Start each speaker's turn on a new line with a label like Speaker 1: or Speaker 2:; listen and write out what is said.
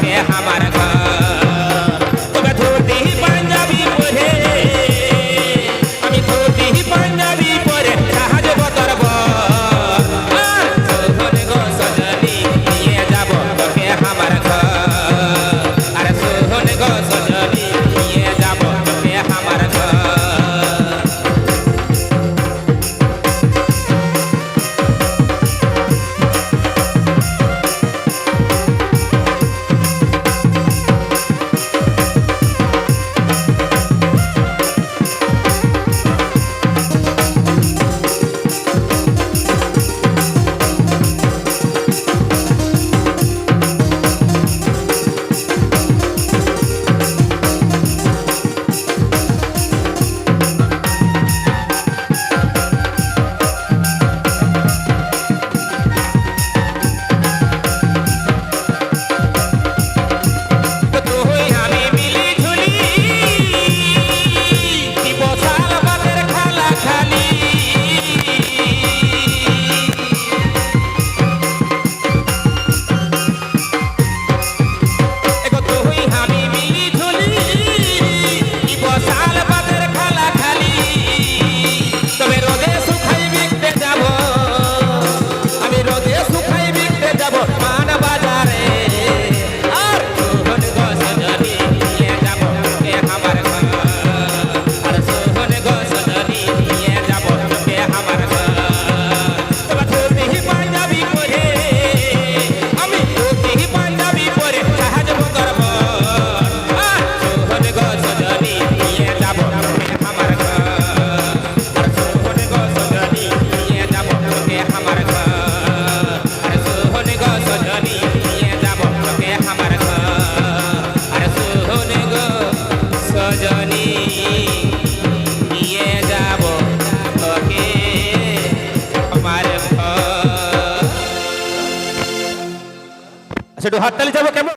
Speaker 1: เสียหาบา একটু হাততালি যাব কেমন?